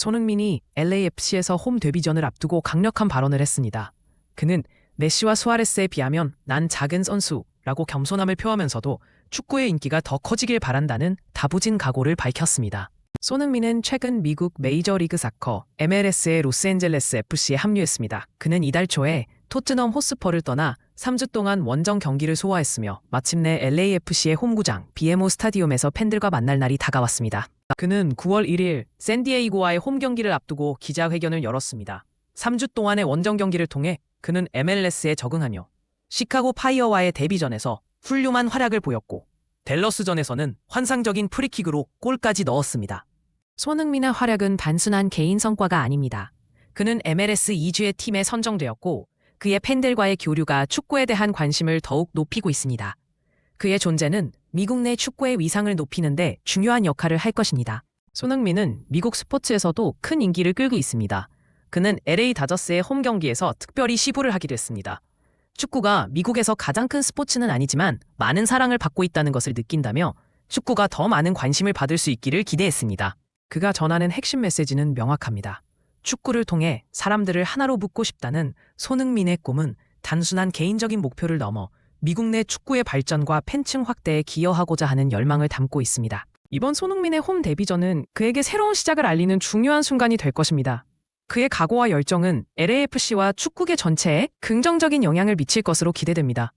손흥민이 LAFC에서 홈 데뷔전을 앞두고 강력한 발언을 했습니다. 그는 메시와 수아레스에 비하면 난 작은 선수라고 겸손함을 표하면서도 축구의 인기가 더 커지길 바란다는 다부진 각오를 밝혔습니다. 손흥민은 최근 미국 메이저리그 사커 MLS의 로스앤젤레스 FC에 합류했습니다. 그는 이달 초에 토트넘 호스퍼를 떠나 3주 동안 원정 경기를 소화했으며 마침내 LAFC의 홈구장 BMO 스타디움에서 팬들과 만날 날이 다가왔습니다. 그는 9월 1일 샌디에이고와의 홈 경기를 앞두고 기자회견을 열었습니다. 3주 동안의 원정 경기를 통해 그는 MLS에 적응하며 시카고 파이어와의 데뷔전에서 훌륭한 활약을 보였고 댈러스전에서는 환상적인 프리킥으로 골까지 넣었습니다. 손흥민의 활약은 단순한 개인 성과가 아닙니다. 그는 MLS 2주의 팀에 선정되었고 그의 팬들과의 교류가 축구에 대한 관심을 더욱 높이고 있습니다. 그의 존재는 미국 내 축구의 위상을 높이는데 중요한 역할을 할 것입니다. 손흥민은 미국 스포츠에서도 큰 인기를 끌고 있습니다. 그는 LA 다저스의 홈 경기에서 특별히 시부를 하기도 했습니다. 축구가 미국에서 가장 큰 스포츠는 아니지만 많은 사랑을 받고 있다는 것을 느낀다며 축구가 더 많은 관심을 받을 수 있기를 기대했습니다. 그가 전하는 핵심 메시지는 명확합니다. 축구를 통해 사람들을 하나로 묶고 싶다는 손흥민의 꿈은 단순한 개인적인 목표를 넘어 미국 내 축구의 발전과 팬층 확대에 기여하고자 하는 열망을 담고 있습니다. 이번 손흥민의 홈 데뷔전은 그에게 새로운 시작을 알리는 중요한 순간이 될 것입니다. 그의 각오와 열정은 LAFC와 축구계 전체에 긍정적인 영향을 미칠 것으로 기대됩니다.